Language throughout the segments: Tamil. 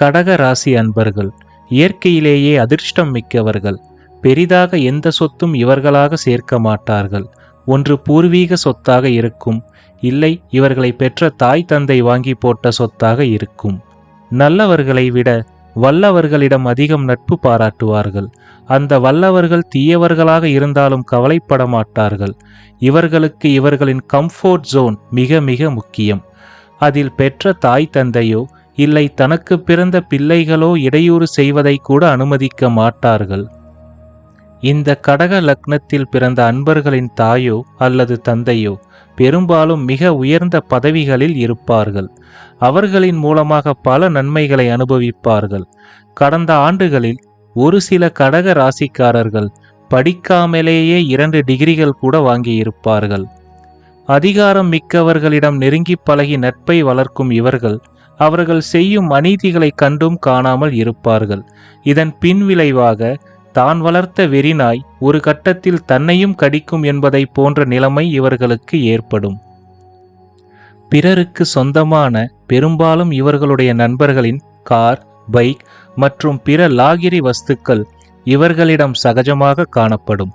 கடக ராசி அன்பர்கள் இயற்கையிலேயே அதிர்ஷ்டம் மிக்கவர்கள் பெரிதாக எந்த சொத்தும் இவர்களாக சேர்க்க மாட்டார்கள். ஒன்று பூர்வீக சொத்தாக இருக்கும் இல்லை இவர்களை பெற்ற தாய் தந்தை வாங்கி போட்ட சொத்தாக இருக்கும். நல்லவர்களை விட வல்லவர்களிடம் அதிகம் நட்பு பாராட்டுவார்கள். அந்த வல்லவர்கள் தீயவர்களாக இருந்தாலும் கவலைப்பட மாட்டார்கள். இவர்களுக்கு இவர்களின் கம்ஃபோர்ட் ஜோன் மிக மிக முக்கியம். அதில் பெற்ற தாய் தந்தையோ இல்லை தனக்கு பிறந்த பிள்ளைகளோ இடையூறு செய்வதை கூட அனுமதிக்க மாட்டார்கள். இந்த கடக லக்னத்தில் பிறந்த அன்பர்களின் தாயோ அல்லது தந்தையோ பெரும்பாலும் மிக உயர்ந்த பதவிகளில் இருப்பார்கள். அவர்களின் மூலமாக பல நன்மைகளை அனுபவிப்பார்கள். கடந்த ஆண்டுகளில் ஒரு சில கடக ராசிக்காரர்கள் படிக்காமலேயே இரண்டு டிகிரிகள் கூட வாங்கியிருப்பார்கள். அதிகாரம் மிக்கவர்களிடம் நெருங்கி பழகி நட்பை வளர்க்கும் இவர்கள் அவர்கள் செய்யும் அநீதிகளை கண்டும் காணாமல் இருப்பார்கள். இதன் பின்விளைவாக தான் வளர்த்த வெறிநாய் ஒரு கட்டத்தில் தன்னையும் கடிக்கும் என்பதை போன்ற நிலைமை இவர்களுக்கு ஏற்படும். பிறருக்கு சொந்தமான பெரும்பாலும் இவர்களுடைய நண்பர்களின் கார் பைக் மற்றும் பிற லாகிரி வஸ்துக்கள் இவர்களிடம் சகஜமாக காணப்படும்.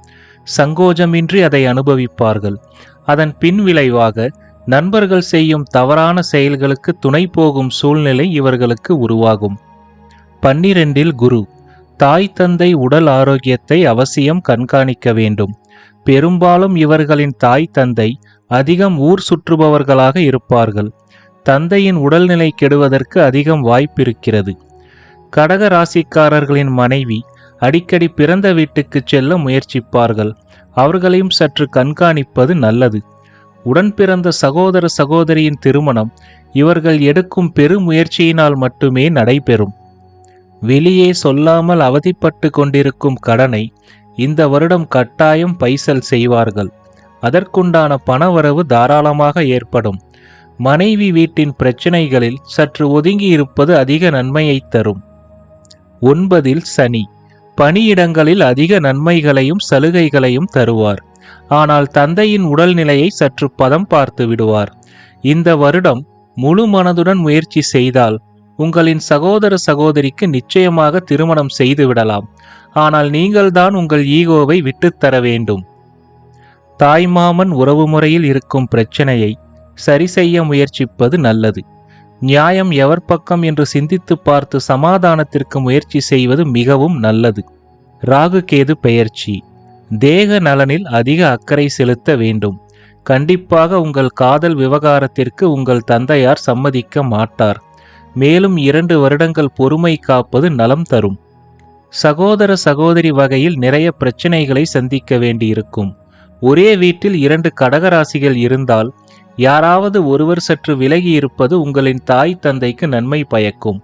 சங்கோஜமின்றி அதை அனுபவிப்பார்கள். அதன் பின்விளைவாக நண்பர்கள் செய்யும் தவறான செயல்களுக்கு துணை போகும் சூழ்நிலை இவர்களுக்கு உருவாகும். பன்னிரெண்டில் குரு தாய் தந்தை உடல் ஆரோக்கியத்தை அவசியம் கண்காணிக்க வேண்டும். பெரும்பாலும் இவர்களின் தாய் தந்தை அதிகம் ஊர் சுற்றுபவர்களாக இருப்பார்கள். தந்தையின் உடல்நிலை கெடுவதற்கு அதிகம் வாய்ப்பிருக்கிறது. கடக ராசிக்காரர்களின் மனைவி அடிக்கடி பிறந்த வீட்டுக்கு செல்ல முயற்சிப்பார்கள். அவர்களையும் சற்று கண்காணிப்பது நல்லது. உடன் பிறந்த சகோதர சகோதரியின் திருமணம் இவர்கள் எடுக்கும் பெருமுயற்சியினால் மட்டுமே நடைபெறும். வெளியே சொல்லாமல் அவதிப்பட்டு கொண்டிருக்கும் கடனை இந்த வருடம் கட்டாயம் பைசல் செய்வார்கள். அதற்குண்டான பணவரவு தாராளமாக ஏற்படும். மனைவி வீட்டின் பிரச்சனைகளில் சற்று ஒதுங்கி இருப்பது அதிக நன்மையை தரும். ஒன்பதில் சனி. பணியிடங்களில் அதிக நன்மைகளையும் சலுகைகளையும் தருவார். ஆனால் தந்தையின் உடல்நிலையை சற்று பதம் பார்த்து விடுவார். இந்த வருடம் முழு மனதுடன் முயற்சி செய்தால் உங்களின் சகோதர சகோதரிக்கு நிச்சயமாக திருமணம் செய்து விடலாம். ஆனால் நீங்கள்தான் உங்கள் ஈகோவை விட்டுத்தர வேண்டும். தாய்மாமன் உறவுமுறையில் இருக்கும் பிரச்சனையை சரி செய்ய முயற்சிப்பது நல்லது. நியாயம் எவர் பக்கம் என்று சிந்தித்து பார்த்து சமாதானத்திற்கு முயற்சி செய்வது மிகவும் நல்லது. ராகு கேது பெயர்ச்சி. தேக நலனில் அதிக அக்கறை செலுத்த வேண்டும். கண்டிப்பாக உங்கள் காதல் விவகாரத்திற்கு உங்கள் தந்தையார் சம்மதிக்க மாட்டார். மேலும் இரண்டு வருடங்கள் பொறுமை காப்பது நலம் தரும். சகோதர சகோதரி வகையில் நிறைய பிரச்சனைகளை சந்திக்க வேண்டியிருக்கும். ஒரே வீட்டில் இரண்டு கடகராசிகள் இருந்தால் யாராவது ஒருவர் சற்று விலகி இருப்பது உங்களின் தாய் தந்தைக்கு நன்மை பயக்கும்.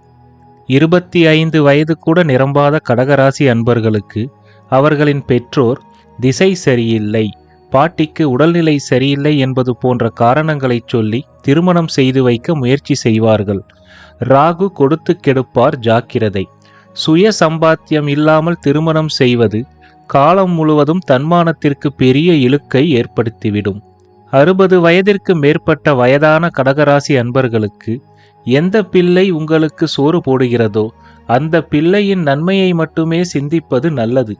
இருபத்தி ஐந்து வயது கூட நிரம்பாத கடகராசி அன்பர்களுக்கு அவர்களின் பெற்றோர் திசை சரியில்லை. பாட்டிக்கு உடல்நிலை சரியில்லை என்பது போன்ற காரணங்களைச் சொல்லி திருமணம் செய்து வைக்க முயற்சி செய்வார்கள். ராகு கொடுத்து கெடுப்பார் ஜாக்கிரதை. சுய சம்பாத்தியம் இல்லாமல் திருமணம் செய்வது காலம் முழுவதும் தன்மானத்திற்கு பெரிய இழுக்கை ஏற்படுத்திவிடும். அறுபது வயதிற்கு மேற்பட்ட வயதான கடகராசி அன்பர்களுக்கு எந்த பிள்ளை உங்களுக்கு சோறு போடுகிறதோ அந்த பிள்ளையின் நன்மையை மட்டுமே சிந்திப்பது நல்லது.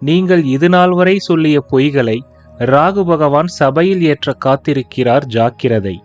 நீங்கள் இதுநாள் வரை சொல்லிய பொய்களை ராகு பகவான் சபையில் ஏற்ற காத்திருக்கிறார் ஜாக்கிரதை.